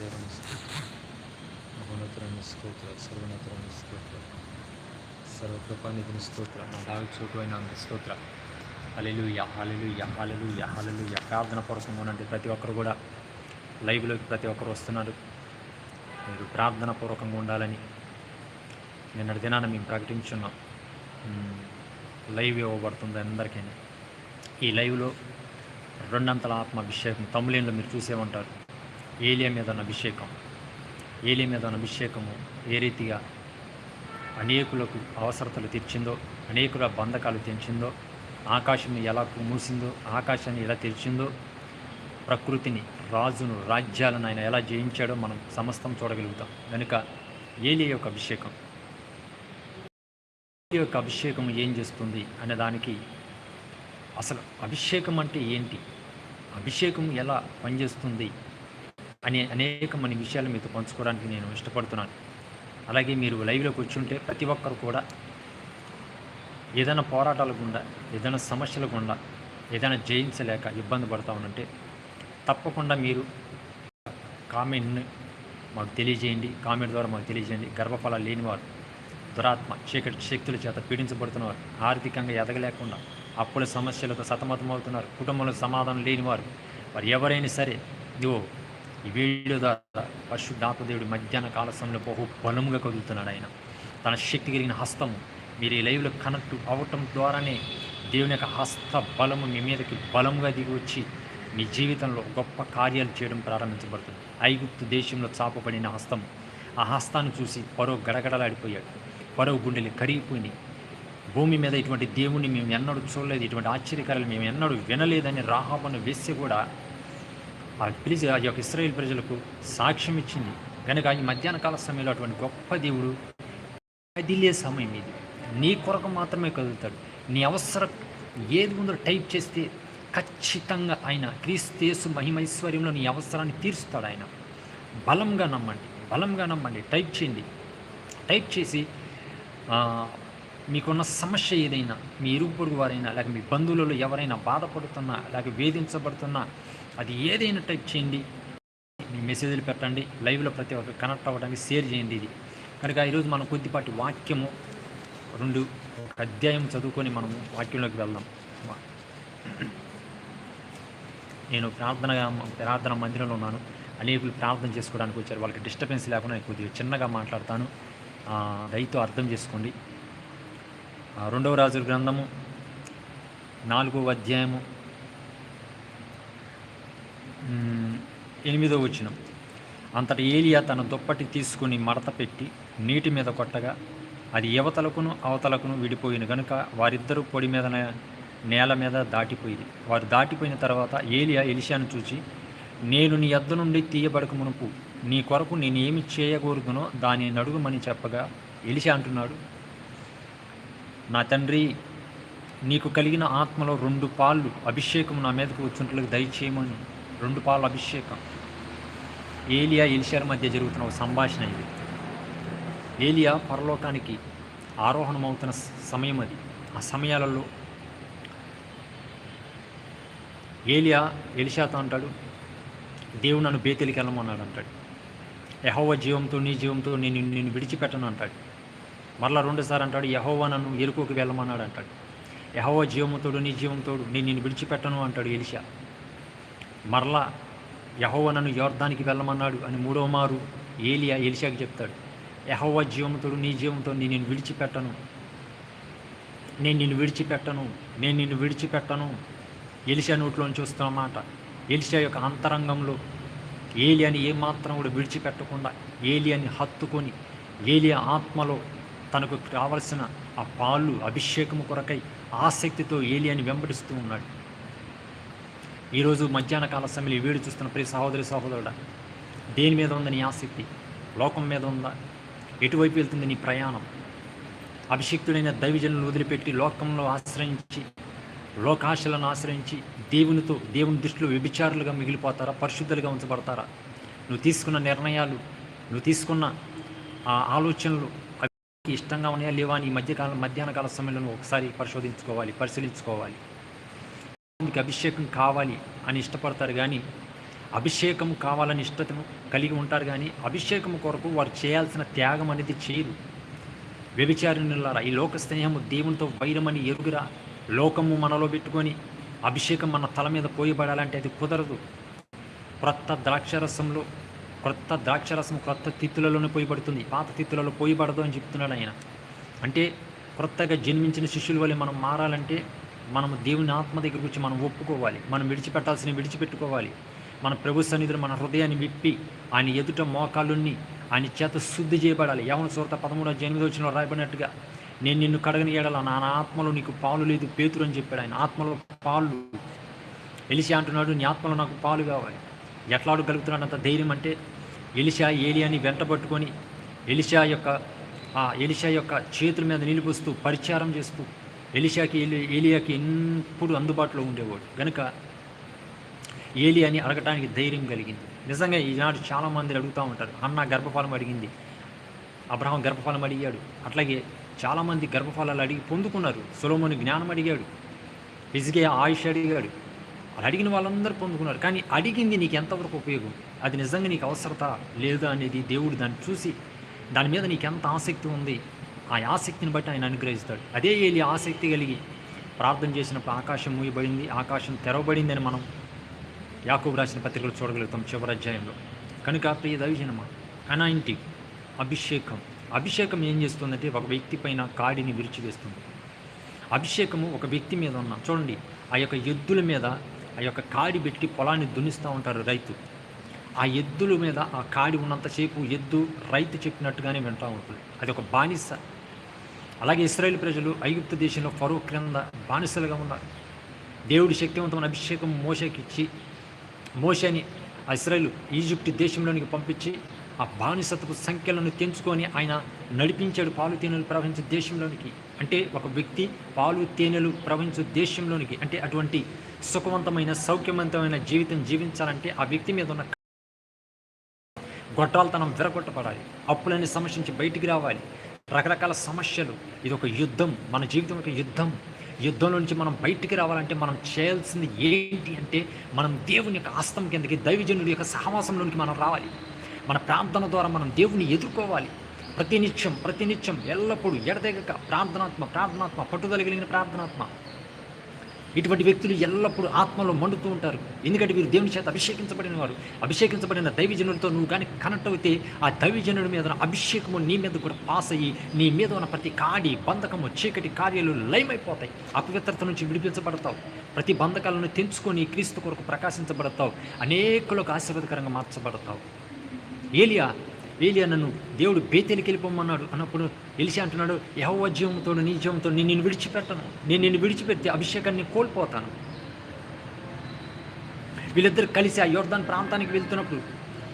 దేవుని స్తోత్రం. స్తోత్ర సర్వోన్నతుని స్తోత్ర సర్వకృపానిధిని స్తోత్ర నా దావి చోటు అయిన స్తోత్ర. అలెలు యహాలెలు యహాలెలు యహాలెలు ప్రార్థన పూర్వకంగా ఉన్నట్టు ప్రతి ఒక్కరు కూడా లైవ్లోకి ప్రతి ఒక్కరు వస్తున్నారు. మీరు ప్రార్థన పూర్వకంగా ఉండాలని నిన్నటి దినాన మేము ప్రకటించున్నాం. లైవ్ ఇవ్వబడుతుంది అందరికీ ఈ లైవ్లో రెండంతల ఆత్మ అభిషేకం తమిళంలో మీరు చూసే ఉంటారు. ఏలియా మీద ఉన్న అభిషేకం. ఏలియా మీద ఉన్న అభిషేకము ఏ రీతిగా అనేకులకు అవసరతలు తెచ్చిందో అనేకుల బంధకాలు తెంచిందో ఆకాశం ఎలా మూసిందో ఆకాశాన్ని ఎలా తెరిచిందో ప్రకృతిని రాజును రాజ్యాలను ఆయన ఎలా జయించాడో మనం సమస్తం చూడగలుగుతాం. కనుక ఏలియా యొక్క అభిషేకం. ఏలియా యొక్క అభిషేకం ఏం చేస్తుంది అనే దానికి అసలు అభిషేకం అంటే ఏంటి? అభిషేకం ఎలా పనిచేస్తుంది? అనే అనేకమైన విషయాలు మీతో పంచుకోవడానికి నేను ఇష్టపడుతున్నాను. అలాగే మీరు లైవ్లో కూర్చుంటే ప్రతి ఒక్కరు కూడా ఏదైనా పోరాటాల గుండా ఏదైనా సమస్యల గుండా ఏదైనా జయించలేక ఇబ్బంది పడతా ఉంటే తప్పకుండా మీరు కామెంట్ని మాకు తెలియజేయండి. కామెంట్ ద్వారా మాకు తెలియజేయండి. గర్భఫలాలు లేనివారు దురాత్మ చీకటి శక్తుల చేత పీడించబడుతున్నవారు ఆర్థికంగా ఎదగలేకుండా అప్పుల సమస్యలతో సతమతమవుతున్నారు కుటుంబంలో సమాధానం లేనివారు వారు ఎవరైనా సరే ఇదిగో ఈ వీడియో ద్వారా పరిశుద్ధాత్మదేవుడి మధ్యాహ్న కాల సమయంలో బహు బలముగా కదులుతున్నాడు ఆయన. తన శక్తి కలిగిన హస్తము మీరు ఈ లైవ్లో కనెక్ట్ అవ్వటం ద్వారానే దేవుని యొక్క హస్త బలము మీ మీదకి బలముగా దిగి వచ్చి మీ జీవితంలో గొప్ప కార్యాలు చేయడం ప్రారంభించబడుతుంది. ఐగుప్తు దేశంలో చాపబడిన హస్తం ఆ హస్తాన్ని చూసి పరో గడగడలాడిపోయాడు. పరో గుండెలు కరిగిపోయినాయి. భూమి మీద ఇటువంటి దేవుణ్ణి మేము ఎన్నడూ చూడలేదు. ఇటువంటి ఆశ్చర్యకారాలు మేము ఎన్నడూ వినలేదని రాహాబను వేసి కూడా ఆ పిలిచి ఆ యొక్క ఇస్రాయేల్ ప్రజలకు సాక్ష్యం ఇచ్చింది. కనుక ఈ మధ్యాహ్న కాల సమయంలో అటువంటి గొప్ప దేవుడు కదిలే సమయం ఇది. నీ కొరకు మాత్రమే కదులుతాడు. నీ అవసరం ఏది ఉందో టైప్ చేస్తే ఖచ్చితంగా ఆయన క్రీస్తేసు మహిమైశ్వర్యంలో నీ అవసరాన్ని తీరుస్తాడు ఆయన. బలంగా నమ్మండి. బలంగా నమ్మండి. టైప్ చేయండి. టైప్ చేసి మీకున్న సమస్య ఏదైనా మీ ఇరుగు పొరుగు వారైనా లేక మీ బంధువులలో ఎవరైనా బాధపడుతున్నా లేక వేధించబడుతున్నా అది ఏదైనా టైప్ చేయండి. మీ మెసేజ్లు పెట్టండి. లైవ్లో ప్రతి ఒక్కరు కనెక్ట్ అవ్వడానికి షేర్ చేయండి ఇది. కనుక ఈరోజు మనం కొద్దిపాటి వాక్యము రెండు ఒక అధ్యాయం చదువుకొని మనం వాక్యంలోకి వెళ్దాం. నేను ప్రార్థన ప్రార్థన మందిరంలో ఉన్నాను. అనేకులు ప్రార్థన చేసుకోవడానికి వచ్చారు. వాళ్ళకి డిస్టర్బెన్స్ లేకుండా కొద్దిగా చిన్నగా మాట్లాడతాను. రైతు అర్థం చేసుకోండి. రెండవ రాజుల గ్రంథము నాలుగవ అధ్యాయము ఎనిమిదో వచనం. అంతటి ఏలియా తన దుప్పటి తీసుకుని మడత పెట్టి నీటి మీద కొట్టగా అది యువతలకును అవతలకును విడిపోయిన గనుక వారిద్దరూ పొడి మీద నేల మీద దాటిపోయింది వారు దాటిపోయిన తర్వాత ఏలియా ఎలిషాను చూచి నేను నీ యొద్ద నుండి తీయబడక మునుపు నీ కొరకు నేను ఏమి చేయకూడదునో దాని నడుగుమని చెప్పగా ఎలిషా అంటున్నాడు నా తండ్రి నీకు కలిగిన ఆత్మలో రెండు పాళ్ళు అభిషేకం నా మీదకు వచ్చినట్లుగా దయచేయమని. రెండు పాల అభిషేకం. ఏలియా ఎలిషర్ మధ్య జరుగుతున్న ఒక సంభాషణ ఇది. ఏలియా పరలోకానికి ఆరోహణమవుతున్న అవుతున్న సమయం అది. ఆ సమయాలలో ఏలియా ఎలిషాతో అంటాడు దేవుడు నన్ను బేతెలికి వెళ్ళమన్నాడు అంటాడు. యహోవ జీవంతో నీ జీవంతో నేను నిన్ను విడిచిపెట్టను అంటాడు. మరలా రెండుసార్లు అంటాడు యహోవ నన్ను ఎరుకోకి వెళ్ళమన్నాడు అంటాడు. యహోవ జీవముతోడు నీ జీవంతోడు నేను నిన్ను విడిచిపెట్టను అంటాడు ఎలిషా మరలా యహోవ నన్ను యోర్ధానికి వెళ్ళమన్నాడు అని మూడో మారు ఏలియా ఎలిషాకి చెప్తాడు. యహోవ జీవముతోడు నీ జీవంతో నేను నిన్ను విడిచిపెట్టను. నేను నిన్ను విడిచిపెట్టను. నేను నిన్ను విడిచిపెట్టను. ఎలిషా నోట్లోంచి వస్తున్న మాట. ఎలిషా యొక్క అంతరంగంలో ఏలియాని ఏమాత్రం కూడా విడిచిపెట్టకుండా ఏలియాని హత్తుకొని ఏలియా ఆత్మలో తనకు కావలసిన ఆ పాలు అభిషేకము కొరకై ఆసక్తితో ఏలియాని వెంబడిస్తూ ఉన్నాడు. ఈరోజు మధ్యాహ్న కాల సమయంలో వేడి చూస్తున్న ప్రతి సహోదరి సహోదరుడ దేని మీద ఉంది నీ ఆసక్తి? లోకం మీద ఉందా? ఎటువైపు వెళ్తుంది నీ ప్రయాణం? అభిషిక్తుడైన దైవజనులను వదిలిపెట్టి లోకంలో ఆశ్రయించి లోకాశలను ఆశ్రయించి దేవునితో దేవుని దృష్టిలో వ్యభిచారులుగా మిగిలిపోతారా? పరిశుద్ధులుగా ఉంచబడతారా? నువ్వు తీసుకున్న నిర్ణయాలు నువ్వు తీసుకున్న ఆ ఆలోచనలు అవి ఇష్టంగా ఉన్నాయా? లేవా? అని ఈ మధ్యకాలం మధ్యాహ్న కాల సమయంలో ఒకసారి పరిశోధించుకోవాలి పరిశీలించుకోవాలి. మందికి అభిషేకం కావాలి అని ఇష్టపడతారు కానీ అభిషేకం కావాలని ఇష్టతను కలిగి ఉంటారు కానీ అభిషేకం కొరకు వారు చేయాల్సిన త్యాగం అనేది చేయరు. వ్యభిచారిణులారా ఈ లోక స్నేహము దేవునితో వైరమని ఎరుగురా. లోకము మనలో పెట్టుకొని అభిషేకం మన తల మీద పోయబడాలంటే అది కుదరదు. క్రొత్త ద్రాక్షరసంలో క్రొత్త ద్రాక్షరసం క్రొత్త తిత్తులలోనే పోయబడుతుంది. పాత తిత్తులలో పోయబడదు అని చెప్తున్నాడు ఆయన. అంటే క్రొత్తగా జన్మించిన శిష్యుల వల్ల మనం మారాలంటే మనం దేవుని ఆత్మ దగ్గర వచ్చి మనం ఒప్పుకోవాలి. మనం విడిచిపెట్టాల్సిన విడిచిపెట్టుకోవాలి. మన ప్రభు సన్నిధిలో మన హృదయాన్ని విప్పి ఆయన ఎదుట మోకాళ్ళుని ఆయన చేత శుద్ధి చేయబడాలి. యవన సూరత పదమూడవ ఎనిమిది వచ్చిన రాయబడినట్టుగా నేను నిన్ను కడగని ఏడల నా ఆత్మలో నీకు పాలు లేదు పేతురు అని చెప్పాడు ఆయన. ఆత్మలో పాలు. ఎలిసి అంటున్నాడు నీ ఆత్మలో నాకు పాలు కావాలి. ఎట్లా అడగలుగుతున్నాడంత ధైర్యం అంటే ఎలిషా ఏలియాని వెంటబట్టుకొని ఎలిషా యొక్క ఆ ఎలిషా యొక్క చేతుల మీద నిలిపిస్తూ పరిచారం చేస్తూ ఎలిషాకి ఎలి ఏలియాకి ఎప్పుడు అందుబాటులో ఉండేవాడు. కనుక ఏలియాని అడగటానికి ధైర్యం కలిగింది. నిజంగా ఈనాడు చాలామంది అడుగుతూ ఉంటారు అన్న గర్భఫలం అడిగింది. అబ్రహం గర్భఫలం అడిగాడు. అట్లాగే చాలామంది గర్భఫలాలు అడిగి పొందుకున్నారు. సులోముని జ్ఞానం అడిగాడు. ఇసుకే ఆయుష్ అడిగాడు. అలా అడిగిన వాళ్ళందరూ పొందుకున్నారు. కానీ అడిగింది నీకు ఎంతవరకు ఉపయోగం? అది నిజంగా నీకు అవసరత లేదా అనేది దేవుడు దాన్ని చూసి దాని మీద నీకు ఎంత ఆసక్తి ఉంది? ఆ ఆసక్తిని బట్టి ఆయన అనుగ్రహిస్తాడు. అదే ఏలి ఆసక్తి కలిగి ప్రార్థన చేసినప్పుడు ఆకాశం మూయబడింది ఆకాశం తెరవబడిందని మనం యాకూబ్ రాసిన పత్రికలు చూడగలుగుతాం చివరి అధ్యాయంలో. కనుక ప్రియ దవిజనమ అనాయింటి అభిషేకం. అభిషేకం ఏం చేస్తుందంటే ఒక వ్యక్తి పైన కాడిని విరిచివేస్తుంది. అభిషేకము ఒక వ్యక్తి మీద ఉన్న చూడండి ఆ యొక్క ఎద్దుల మీద ఆ యొక్క కాడి పెట్టి పొలాన్ని దున్నిస్తూ ఉంటారు రైతు. ఆ ఎద్దుల మీద ఆ కాడి ఉన్నంతసేపు ఎద్దు రైతు చెప్పినట్టుగానే వింటూ ఉంటుంది. అది ఒక బానిస అలాగే ఇస్రాయేల్ ప్రజలు ఐగుప్తు దేశంలో ఫరో క్రింద బానిసలుగా ఉన్నారు. దేవుడి శక్తివంతమైన అభిషేకం మోసకి ఇచ్చి మోషని ఆ ఇస్రాయేల్ ఈజిప్ట్ దేశంలోనికి పంపించి ఆ బానిసత్వపు సంఖ్యలను తెంచుకొని ఆయన నడిపించాడు పాలు తేనెలు ప్రవహించే దేశంలోనికి. అంటే ఒక వ్యక్తి పాలు తేనెలు ప్రవహించే దేశంలోనికి. అంటే అటువంటి సుఖవంతమైన సౌఖ్యవంతమైన జీవితం జీవించాలంటే ఆ వ్యక్తి మీద ఉన్న గొట్టాలతనం విరగొట్టబడాలి. అప్పులన్నీ సమస్య నుంచి బయటికి రావాలి. రకరకాల సమస్యలు. ఇది ఒక యుద్ధం. మన జీవితం ఒక యుద్ధం. యుద్ధంలో నుంచి మనం బయటికి రావాలంటే మనం చేయాల్సింది ఏంటి అంటే మనం దేవుని యొక్క ఆస్తం కిందకి దైవజనుడి యొక్క సహవాసంలోనికి మనం రావాలి. మన ప్రార్థన ద్వారా మనం దేవుని ఎదుర్కోవాలి. ప్రతినిత్యం ప్రతినిత్యం ఎల్లప్పుడూ ఎడతెగక ప్రార్థనాత్మ ప్రార్థనాత్మ పట్టుదల కలిగిన ప్రార్థనాత్మ. ఇటువంటి వ్యక్తులు ఎల్లప్పుడూ ఆత్మలో మండుతూ ఉంటారు. ఎందుకంటే వీరు దేవుని చేత అభిషేకించబడిన వారు అభిషేకించబడిన దైవజనులతో నువ్వు కానీ కనెక్ట్ అయితే ఆ దైవజనుడి మీద అభిషేకము నీ మీద కూడా పాస్ అయ్యి నీ మీద ఉన్న ప్రతి కాడి బంధకము చీకటి కార్యాలు లయమైపోతాయి. అపవిత్రత నుంచి విడిపించబడతావు. ప్రతి బంధకాలను తెంచుకొని క్రీస్తు కొరకు ప్రకాశించబడతావు. అనేకులకు ఆశీర్వాదకరంగా మార్చబడతావు. ఏలియా ఏలియా నన్ను దేవుడు బేతేలికి వెళ్ళిపోమన్నాడు. అన్నప్పుడు ఎలిసి అంటున్నాడు యహోవ జీవంతో నీ జీవంతో నేను నిన్ను విడిచిపెట్టను. నేను నిన్ను విడిచిపెడితే అభిషేకాన్ని కోల్పోతాను. వీళ్ళిద్దరు కలిసి ఆ యోర్దాన్ ప్రాంతానికి వెళ్తున్నప్పుడు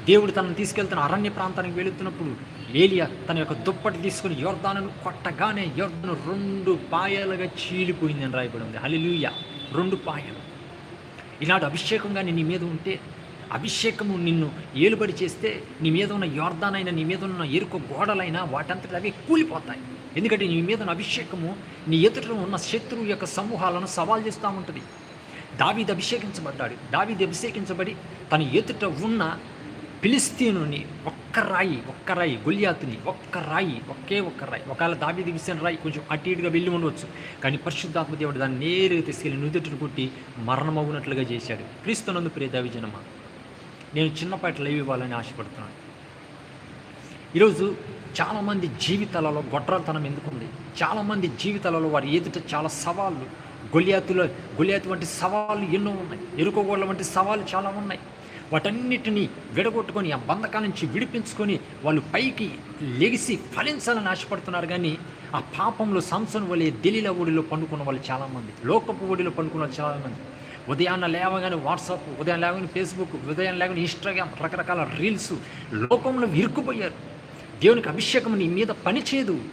దేవుడు తనను తీసుకెళ్తున్న అరణ్య ప్రాంతానికి వెళుతున్నప్పుడు ఏలియా తన యొక్క దుప్పటి తీసుకుని యోర్ధానను కొట్టగానే యోర్దాను రెండు పాయలుగా చీలిపోయిందని రాయబడి ఉంది. హలిలుయ రెండు పాయలు. ఈనాడు అభిషేకంగా నీ మీద ఉంటే అభిషేకము నిన్ను ఏలుబడి చేస్తే నీ మీద ఉన్న యోర్ధానైనా నీ మీద ఉన్న ఎరుకు గోడలైనా వాటంతటి అవి కూలిపోతాయి. ఎందుకంటే నీ మీద ఉన్న అభిషేకము నీ ఎదుట ఉన్న శత్రువు యొక్క సమూహాలను సవాల్ చేస్తూ ఉంటుంది. దావీది అభిషేకించబడ్డాడు. దావీది అభిషేకించబడి తన ఎదుట ఉన్న పిలిస్తీనుని ఒక్క రాయి ఒక్క రాయి గొలియాతుని ఒక్క రాయి ఒకే ఒక్క రాయి. ఒకవేళ దావీది విసిన రాయి కొంచెం అటు ఇటుగా వెళ్ళి ఉండవచ్చు. కానీ పరిశుద్ధాత్మ దేవుడు దాన్ని నేరుగా తీసుకెళ్ళి నుదుటిని కొట్టి మరణమవునట్లుగా చేశాడు. క్రీస్తునందు ప్రియ దావిజనమా నేను చిన్నపాటి లైవ్ ఇవ్వాలని ఆశపడుతున్నాను. ఈరోజు చాలామంది జీవితాలలో గొడ్రాలతనం ఎందుకుంది? చాలామంది జీవితాలలో వారి ఎదుట చాలా సవాళ్ళు. గొలియాతుల గొలియాతు వంటి సవాళ్ళు ఎన్నో ఉన్నాయి. ఎరుకోగోళ్ళ వంటి సవాళ్ళు చాలా ఉన్నాయి. వాటన్నిటిని విడగొట్టుకొని ఆ బంధకాల నుంచి విడిపించుకొని వాళ్ళు పైకి లెగిసి ఫలించాలని ఆశపడుతున్నారు. కానీ ఆ పాపంలో సంసన్ వలె దిలీల ఒడిలో పండుకున్న వాళ్ళు చాలామంది లోకపు ఒడిలో పండుకున్న వాళ్ళు చాలామంది. ఉదయాన్న లేవగానే వాట్సాప్ ఉదయం లేవగానే ఫేస్బుక్ ఉదయం లేవగానే ఇన్స్టాగ్రామ్ రకరకాల రీల్స్ లోకంలో ఇరుక్కుపోయారు దేవునికి అభిషేకం నీ మీద పనిచేయదు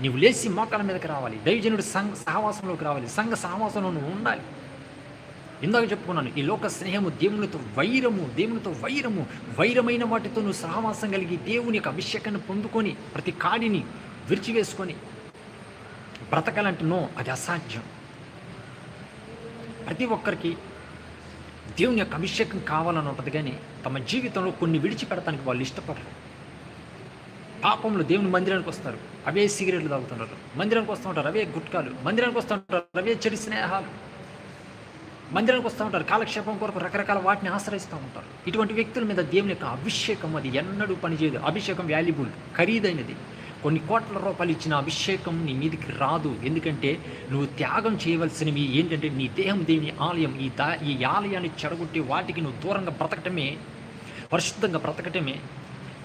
నీవు లేచి మోకాల మీదకి రావాలి. దైవజనుడు సంఘ సహవాసంలోకి రావాలి. సంఘ సహవాసంలో నువ్వు ఉండాలి. ఇందాక చెప్పుకున్నాను ఈ లోక స్నేహము దేవునితో వైరము దేవునితో వైరము వైరమైన వాటితో నువ్వు సహవాసం కలిగి దేవుని యొక్క అభిషేకాన్ని పొందుకొని ప్రతి కాడిని విరిచివేసుకొని బ్రతకాలంటే నో అది అసాధ్యం. ప్రతి ఒక్కరికి దేవుని యొక్క అభిషేకం కావాలని ఉంటుంది కానీ తమ జీవితంలో కొన్ని విడిచిపెడతానికి వాళ్ళు ఇష్టపడరు. పాపంలో దేవుని మందిరానికి వస్తారు. అవే సిగరెట్లు తాగుతుంటారు. మందిరానికి వస్తూ ఉంటారు అవే గుట్కాలు. మందిరానికి వస్తూ ఉంటారు అవే చెడు స్నేహాలు. మందిరానికి వస్తూ ఉంటారు కాలక్షేపం కొరకు రకరకాల వాటిని ఆశ్రయిస్తూ ఉంటారు. ఇటువంటి వ్యక్తుల మీద దేవుని యొక్క అభిషేకం అది ఎన్నడూ పనిచేయదు. అభిషేకం వాల్యుబుల్ ఖరీదైనది. కొన్ని కోట్ల రూపాయలు ఇచ్చిన అభిషేకం నీ మీదకి రాదు. ఎందుకంటే నువ్వు త్యాగం చేయవలసినవి ఏంటంటే నీ దేహం దేవుని ఆలయం ఈ దా ఈ ఆలయాన్ని చెడగొట్టి వాటికి నువ్వు దూరంగా బ్రతకటమే పరిశుద్ధంగా బ్రతకటమే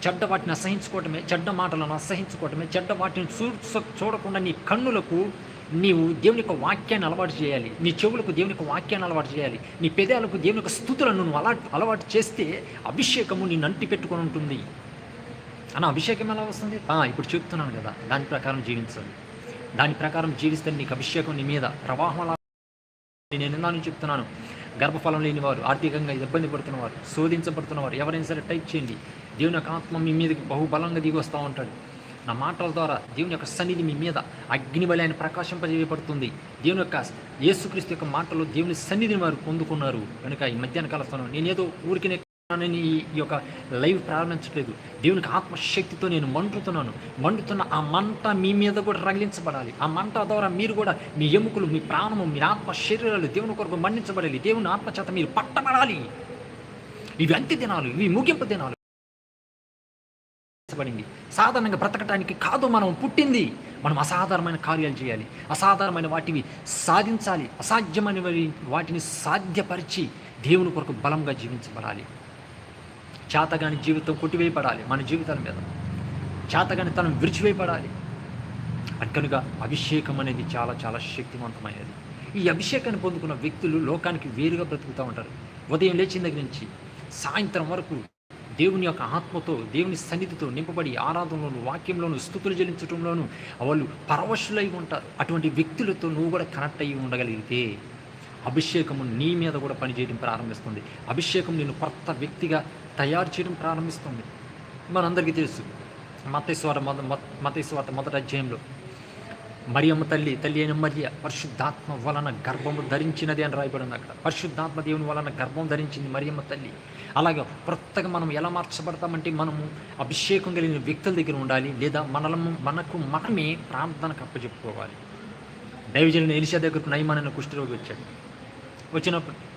చెడ్డ వాటిని అసహించుకోవటమే చెడ్డ మాటలను అసహించుకోవటమే చెడ్డ వాటిని చూ చూడకుండా నీ కన్నులకు నీవు దేవుని యొక్క వాక్యాన్ని అలవాటు చేయాలి. నీ చెవులకు దేవుని యొక్క వాక్యాన్ని అలవాటు చేయాలి. నీ పెదాలకు దేవుని యొక్క స్థుతులను నువ్వు అలా అలవాటు చేస్తే అభిషేకము నిన్ను అంటి పెట్టుకొని ఉంటుంది. అన్న అభిషేకం ఎలా వస్తుంది? ఇప్పుడు చెప్తున్నాను కదా దాని ప్రకారం జీవించాలి. దాని ప్రకారం జీవిస్తే నీకు అభిషేకం నీ మీద ప్రవాహం అలా నేను ఎన్నాను చెప్తున్నాను. గర్భఫలం లేని వారు ఆర్థికంగా ఇబ్బంది పడుతున్నవారు శోధించబడుతున్నవారు ఎవరైనా సరే టైప్ చేయండి. దేవుని యొక్క ఆత్మ మీ మీదకి బహుబలంగా దిగి వస్తూ ఉంటాడు. నా మాటల ద్వారా దేవుని యొక్క సన్నిధి మీ మీద అగ్ని బలాన్ని ప్రకాశింపజేయబడుతుంది. దేవుని యొక్క యేసుక్రీస్తు యొక్క మాటలు దేవుని సన్నిధిని వారు పొందుకున్నారు. కనుక ఈ మధ్యాహ్న కాల స్థానం నేనేదో ఊరికినే నేను ఈ యొక్క లైవ్ ప్రారంభించట్లేదు. దేవునికి ఆత్మశక్తితో నేను మండుతున్నాను. మండుతున్న ఆ మంట మీ మీద కూడా రగిలించబడాలి. ఆ మంట ద్వారా మీరు కూడా మీ ఎముకలు మీ ప్రాణము మీ ఆత్మ శరీరాలు దేవుని కొరకు మండించబడాలి దేవుని ఆత్మచేత మీరు పట్టబడాలి. ఇవి అంత్య దినాలు ఇవి ముగింపు దినాలు. పడింది. సాధారణంగా బ్రతకటానికి కాదు మనం పుట్టింది. మనం అసాధారణమైన కార్యాలు చేయాలి. అసాధారణమైన వాటిని సాధించాలి. అసాధ్యమైన వాటిని సాధ్యపరిచి దేవుని కొరకు బలంగా జీవించబడాలి. చేతగాని జీవితం కొట్టివేయబడాలి మన జీవితాల మీద. చేతగాని తనం విరిచివేయబడాలి. అది అభిషేకం అనేది చాలా చాలా శక్తివంతమైనది. ఈ అభిషేకాన్ని పొందుకున్న వ్యక్తులు లోకానికి వేరుగా బ్రతుకుతూ ఉంటారు. ఉదయం లేచిన దగ్గర నుంచి సాయంత్రం వరకు దేవుని యొక్క ఆత్మతో దేవుని సన్నిధితో నింపబడి ఆరాధనలోను వాక్యంలోను స్థుతులు చెల్లించడంలోను వాళ్ళు పరవశులై ఉంటారు. అటువంటి వ్యక్తులతో నువ్వు కూడా కనెక్ట్ అయ్యి ఉండగలిగితే అభిషేకము నీ మీద కూడా పనిచేయడం ప్రారంభిస్తుంది. అభిషేకం నేను కొత్త వ్యక్తిగా తయారు చేయడం ప్రారంభిస్తుంది. మనందరికీ తెలుసు. మతేశ్వర మొద మతేశ్వర మొదటి అధ్యాయంలో మరియమ్మ తల్లి తల్లి అయిన మరియ పరిశుద్ధాత్మ వలన గర్భము ధరించినది అని రాయబడింది అక్కడ. పరిశుద్ధాత్మ దేవుని వలన గర్భం ధరించింది మరియమ్మ తల్లి. అలాగే కొత్తగా మనం ఎలా మార్చబడతామంటే మనము అభిషేకం కలిగిన వ్యక్తుల దగ్గర ఉండాలి లేదా మనలము మనకు మనమే ప్రార్థనకు అప్పచెప్పుకోవాలి. దైవజనుని ఎలిషా దగ్గరకు నయమాన్ కుష్ఠరోగి వచ్చాడు. వచ్చినప్పుడు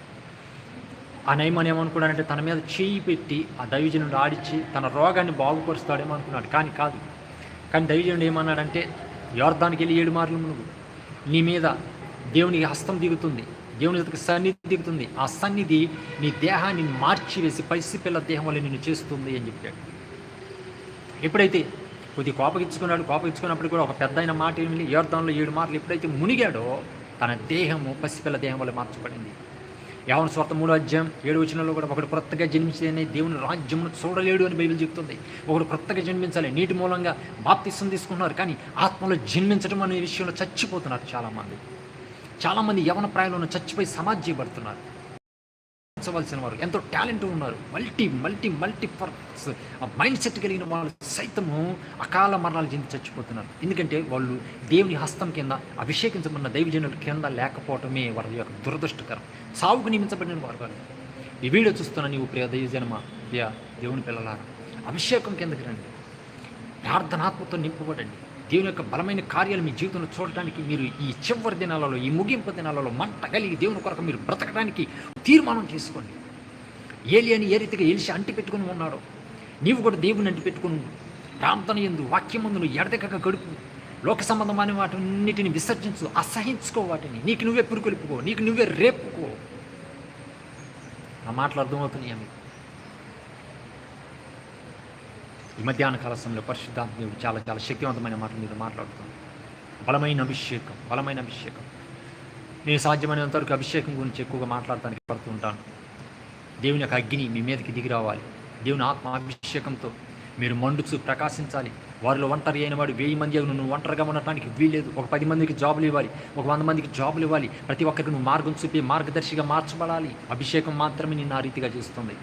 ఆ నయమాన్ ఏమనుకున్నాడంటే తన మీద చేయి పెట్టి ఆ దైవజనుడు ఆడిచ్చి తన రోగాన్ని బాగుపరుస్తాడేమో అనుకున్నాడు. కానీ కాదు. కానీ దైవజనుడు ఏమన్నాడంటే యోర్ధానికి వెళ్ళి ఏడు మార్లు మునుగు. నీ మీద దేవుని హస్తం దిగుతుంది. దేవుని యొక్క సన్నిధి దిగుతుంది. ఆ సన్నిధి నీ దేహాన్ని మార్చివేసి పసిపిల్ల దేహం వల్ల నిన్ను చేస్తుంది అని చెప్పాడు. ఎప్పుడైతే కొద్ది కోపగించుకున్నాడు కోపగించుకున్నప్పుడు కూడా ఒక పెద్ద అయిన మాట ఏమి యోర్ధంలో ఏడు మార్లు ఎప్పుడైతే మునిగాడో తన దేహము పసిపిల్ల దేహం వల్ల మార్చబడింది. యావన స్వార్థ మూడో అధ్యాయం ఏడు వచనంలో కూడా ఒకడు కొత్తగా జన్మించేనే దేవుని రాజ్యమును చూడలేడు అని బైబిల్ చెప్తుంది. ఒకడు కొత్తగా జన్మించాలి నీటి మూలంగా బాప్తిస్తం తీసుకున్నారు కానీ ఆత్మలో జన్మించడం అనే విషయంలో చచ్చిపోతున్నారు చాలామంది. చాలామంది యవన ప్రాయంలో చచ్చిపోయి సమాజ్ చేయబడుతున్నారు. ఉంచవలసిన వారు ఎంతో టాలెంట్ ఉన్నారు. Multi multi multi purpose. ఆ మైండ్ సెట్ కలిగిన వాళ్ళు సైతము అకాల మరణాలు చెంది చచ్చిపోతున్నారు. ఎందుకంటే వాళ్ళు దేవుని హస్తం కింద అభిషేకించబడిన దైవజనుల కింద లేకపోవటమే వారి యొక్క దురదృష్టకరం. సావుకు నియమించబడిన వారు కాదు. ఈ వీడియో చూస్తున్న నీవు ప్రియ దైవజనమా ప్రియ దేవుని పిల్లలారా అభిషేకం కిందకి రండి. ప్రార్థనాత్మతో నింపబడండి దేవుని యొక్క బలమైన కార్యాలు మీ జీవితంలో చూడటానికి మీరు ఈ చివరి దినాలలో ఈ ముగింపు దినాలలో మంట కలిగి దేవుని కొరకు మీరు బ్రతకడానికి తీర్మానం చేసుకోండి. ఏలి అని ఏ రీతిగా ఏలిసి అంటి పెట్టుకుని ఉన్నాడో నీవు కూడా దేవుని అంటిపెట్టుకుని ప్రాంతం ఎందు వాక్యమందును ఎడదెక్కక గడుపు. లోక సంబంధమైన వాటిన్నిటిని విసర్జించు అసహించుకో వాటిని. నీకు నువ్వే పురుకొలుపుకో నీకు నువ్వే రేపుకో. ఆ మాటలు అర్థమవుతున్నాయి మీకు? ఈ మధ్యాహ్న కాల సమయంలో పరిశుద్ధాత్మ దేవుడు చాలా చాలా శక్తివంతమైన మాటలు మీద మాట్లాడుతుంది బలమైన అభిషేకం బలమైన అభిషేకం. నేను సాధ్యమైనంత వరకు అభిషేకం గురించి ఎక్కువగా మాట్లాడటానికి పడుతూ ఉంటాను దేవుని యొక్క అగ్ని మీ మీదకి దిగి రావాలి. దేవుని ఆత్మ అభిషేకంతో మీరు మండుచు ప్రకాశించాలి. వారిలో ఒంటరి అయిన వాడు వెయ్యి మంది అయి నువ్వు ఒంటరిగా ఉండటానికి వీల్లేదు. ఒక పది మందికి జాబులు ఇవ్వాలి. ఒక వంద మందికి జాబులు ఇవ్వాలి. ప్రతి ఒక్కరికి నువ్వు మార్గం చూపి మార్గదర్శిగా మార్చబడాలి. అభిషేకం మాత్రమే నిన్ను ఆ రీతిగా చేస్తుంది.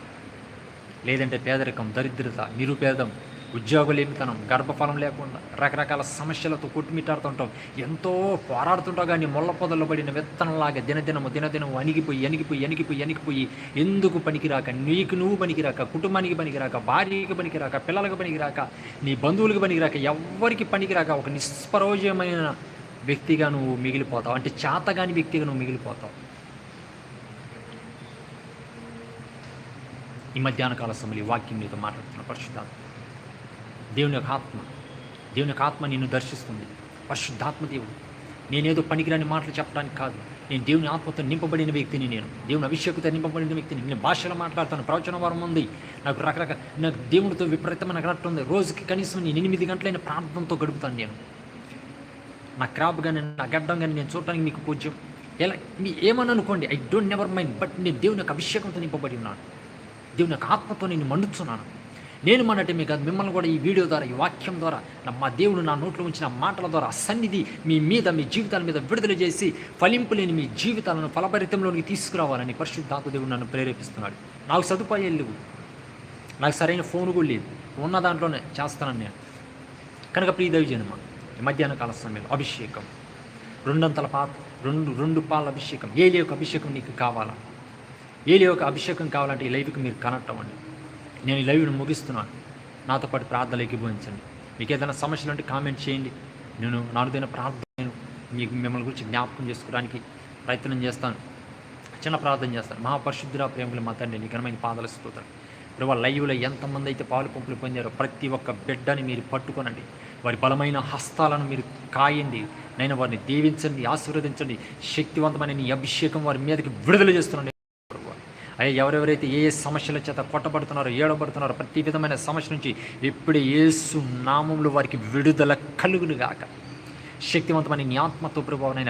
లేదంటే పేదరికం దరిద్రత నిరుపేదం ఉద్యోగలేమితనం గర్భఫలం లేకుండా రకరకాల సమస్యలతో కొట్టుమిట్టాడుతుంటాం ఎంతో పోరాడుతుంటా కానీ ముళ్ళ పొదల్లో పడిన విత్తనంలాగా దినదినము దినదినము అణిగిపోయి అణిగిపోయి అణిగిపోయి అణిగిపోయి ఎందుకు పనికిరాక? నీకు నువ్వు పనికిరాక కుటుంబానికి పనికిరాక భార్యకి పనికిరాక పిల్లలకు పనికిరాక నీ బంధువులకు పనికిరాక ఎవ్వరికి పనికిరాక ఒక నిష్ప్రయోజనమైన వ్యక్తిగా నువ్వు మిగిలిపోతావు. అంటే చేతగాని వ్యక్తిగా నువ్వు మిగిలిపోతావు. ఈ మధ్యాహ్నకాల సమయంలో ఈ వాక్యం మీద మాట్లాడుతున్న పరిశుద్ధాత్మ. దేవుని యొక్క ఆత్మ. దేవుని యొక్క ఆత్మ నిన్ను దర్శిస్తుంది. పరిశుద్ధాత్మ దేవుడు. నేనేదో పనికిరాని మాటలు చెప్పడానికి కాదు. నేను దేవుని ఆత్మతో నింపబడిన వ్యక్తిని నేను. దేవుని అభిషేకతో నింపబడిన వ్యక్తిని. నేను భాషలో మాట్లాడతాను ప్రవచన వరం ఉంది. నాకు రకరకాల నాకు దేవునితో విపరీతమైన గడట ఉంది. రోజుకి కనీసం నేను ఎనిమిది గంటలైన ప్రార్థనతో గడుపుతాను నేను. నా క్రాప్ కానీ నా గడ్డం కానీ నేను చూడటానికి మీకు పూజ్యం. ఎలా? మీ ఏమని అనుకోండి? I don't never mind but నేను దేవుని యొక్క అభిషేకంతో నింపబడి ఉన్నాను. దేవుని యొక్క ఆత్మతో నేను మండుతున్నాను. నేను మనటి మీకు కాదు మిమ్మల్ని కూడా ఈ వీడియో ద్వారా ఈ వాక్యం ద్వారా నా మా దేవుడు నా నోట్లో ఉంచిన మాటల ద్వారా సన్నిధి మీ మీద మీ జీవితాల మీద విడుదల చేసి ఫలింపు లేని మీ జీవితాలను ఫలపరితంలోనికి తీసుకురావాలని పరిశుద్ధాత్మ దేవుడు నన్ను ప్రేరేపిస్తున్నాడు. నాకు సదుపాయాలు లేవు. నాకు సరైన ఫోన్ కూడా లేదు. ఉన్న దాంట్లోనే చేస్తానని నేను. కనుక ప్రియదేవి ఈ మధ్యాహ్న కాల సమయంలో అభిషేకం. రెండంతల పాత రెండు రెండు పాల అభిషేకం. ఏలి యొక్క అభిషేకం నీకు కావాలా? ఏలి యొక్క అభిషేకం కావాలంటే ఈ లైవ్కి మీరు కనెక్ట్ అవ్వండి నేను ఈ లైవ్ను ముగిస్తున్నాను. నాతో పాటు ప్రార్థనలు ఎక్కిపోయించండి మీకు ఏదైనా సమస్యలు ఉంటే కామెంట్ చేయండి. నేను నాలుగైన ప్రార్థన మీకు మిమ్మల్ని గురించి జ్ఞాపకం చేసుకోవడానికి ప్రయత్నం చేస్తాను. చిన్న ప్రార్థన చేస్తాను. మహాపరిశుద్ధుల ప్రేమలు మా తండ్రి నిఘనమైన పాదాలు స్తోత్రం. ప్రభావ లైవ్లో ఎంతమంది అయితే పాలు పంపులు పొందారో ప్రతి ఒక్క బిడ్డని మీరు పట్టుకోనండి. వారి బలమైన హస్తాలను మీరు కాయండి. నేను వారిని దీవించండి ఆశీర్వదించండి. శక్తివంతమైన నీ అభిషేకం వారి మీదకి విడుదల చేస్తున్నాను. అయ్యా ఎవరెవరైతే ఏ ఏ సమస్యల చేత కొట్టబడుతున్నారో ఏడబడుతున్నారో ప్రతి విధమైన సమస్య నుంచి ఇప్పుడే ఏసు నామంలో వారికి విడుదల కలుగును గాక. శక్తివంతమైన నీ ఆత్మతో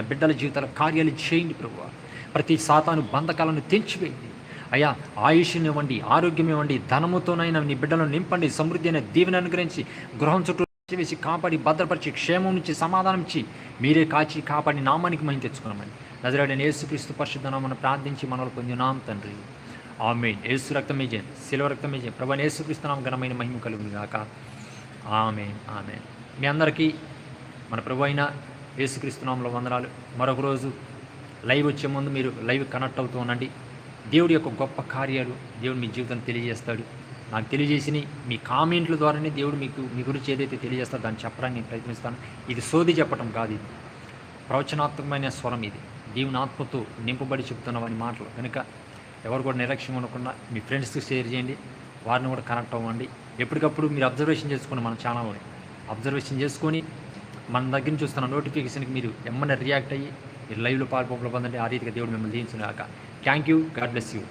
బిడ్డల జీవితాల కార్యాలు చేయండి ప్రభు. ప్రతి సాతాను బంధకాలను తెంచివేయండి. అయ్యా ఆయుష్ని ఇవ్వండి ఆరోగ్యం ఇవ్వండి ధనముతోనైనా నీ బిడ్డలను నింపండి సమృద్ధి అనే దీవెన అనుగ్రహించి గృహం చుట్టూ వేసి కాపాడి భద్రపరిచి క్షేమం నుంచి సమాధానం ఇచ్చి మీరే కాచి కాపాడి నామానికి మహిం తెచ్చుకున్నామని నజరాడని యేసుక్రీస్తు పరిశుద్ధ నామను ప్రార్థించి మనలు పొందినాం తండ్రి. ఆమె యేసు రక్తమే జయం శిలవ రక్తమే జయం ప్రభా యేసుక్రీస్తు నామ ఘనమైన మహిమ కలుగును గాక ఆమె ఆమె మీ అందరికీ మన ప్రభు అయిన యేసుక్రీస్తునామంలో వందనాలు. మరొక రోజు లైవ్ వచ్చే ముందు మీరు లైవ్ కనెక్ట్ అవుతూ ఉండండి. దేవుడి యొక్క గొప్ప కార్యాలు దేవుడు మీ జీవితాన్ని తెలియజేస్తాడు. నాకు తెలియజేసిన మీ కామెంట్ల ద్వారానే దేవుడు మీకు మీ గురించి ఏదైతే తెలియజేస్తారో దాన్ని చెప్పడానికి నేను ప్రయత్నిస్తాను. ఇది సోది చెప్పటం కాదు ఇది. ప్రవచనాత్మకమైన స్వరం ఇది. దేవుని ఆత్మతో నింపబడి చెప్తున్నవని మాటలు. కనుక ఎవరు కూడా నిర్లక్ష్యం ఉండకుండా మీ ఫ్రెండ్స్కి షేర్ చేయండి వారిని కూడా కనెక్ట్ అవ్వండి. ఎప్పటికప్పుడు మీరు అబ్జర్వేషన్ చేసుకోండి మన ఛానల్ని అబ్జర్వేషన్ చేసుకొని మన దగ్గర నుంచి వస్తున్న నోటిఫికేషన్కి మీరు ఎమ్మన్నా రియాక్ట్ అయ్యి మీరు లైవ్లో పాల్పొంపలు పొందండి ఆ రీతిగా దేవుడు మిమ్మల్ని దీవించిన thank you. God bless you.